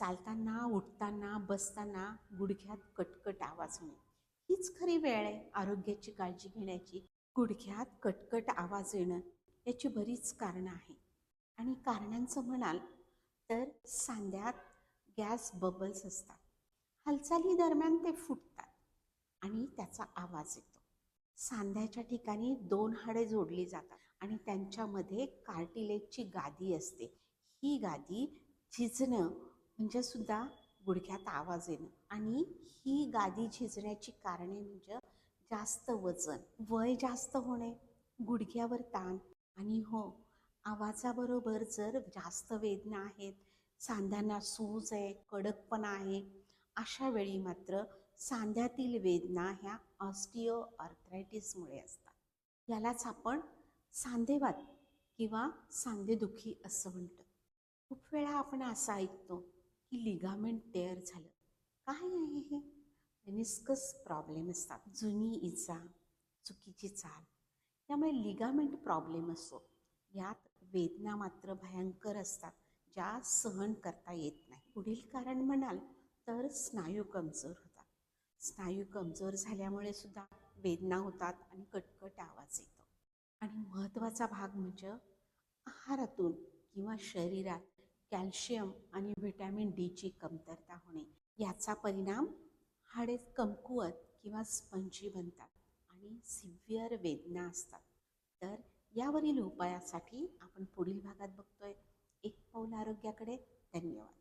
चालताना उठताना बसताना गुडघ्यात कटकट आवाज होणे. हीच खरी वेळ आहे आरोग्याची काळजी घेण्याची. गुडघ्यात कटकट आवाज येणं याची बरीच कारणं आहे आणि कारणांचं म्हणाल तर सांध्यात गॅस बबल्स असतात. हालचाली दरम्यान ते फुटतात आणि त्याचा आवाज येतो. सांध्याच्या ठिकाणी दोन हाडे जोडली जातात आणि त्यांच्यामध्ये कार्टिलेजची गादी असते. ही गादी झिजणं म्हणजे सुद्धा गुडघ्यात आवाज येणं. आणि ही गादी झिजण्याची कारणे म्हणजे जास्त वजन. वय जास्त होणे गुडघ्यावर ताण. आणि हो आवाजाबरोबर जर जास्त वेदना आहेत सांध्यांना सूज आहे कडकपणा आहे अशा वेळी मात्र सांध्यातील वेदना ह्या ऑस्टिओ आर्थरायटिसमुळे असतात. यालाच आपण सांधेवात किंवा सांधेदुखी असं म्हणतो. खूप वेळा आपण असं ऐकतो की लिगामेंट टेअर झालं. काय आहे हे? मेनिस्कस प्रॉब्लेम असतात. जुनी इजा चुकीची चाल. त्यामुळे लिगामेंट प्रॉब्लेम असतो यात वेदना मात्र भयंकर असतात ज्या सहन करता येत नाही. पुढील कारण म्हणाल तर स्नायू कमजोर होतात. स्नायू कमजोर झाल्यामुळे सुद्धा वेदना होतात आणि कटकट आवाज येतो. आणि महत्त्वाचा भाग म्हणजे आहारातून किंवा शरीरात कॅल्शियम आणि व्हिटॅमिन डीची कमतरता होणे. याचा परिणाम हाडे कमकुवत किंवा स्पंजी बनतात आणि सिव्हिअर वेदना असतात. तर यावरील उपायासाठी आपण पुढील भागात बघतोय. एक पाऊल आरोग्याकडे. धन्यवाद.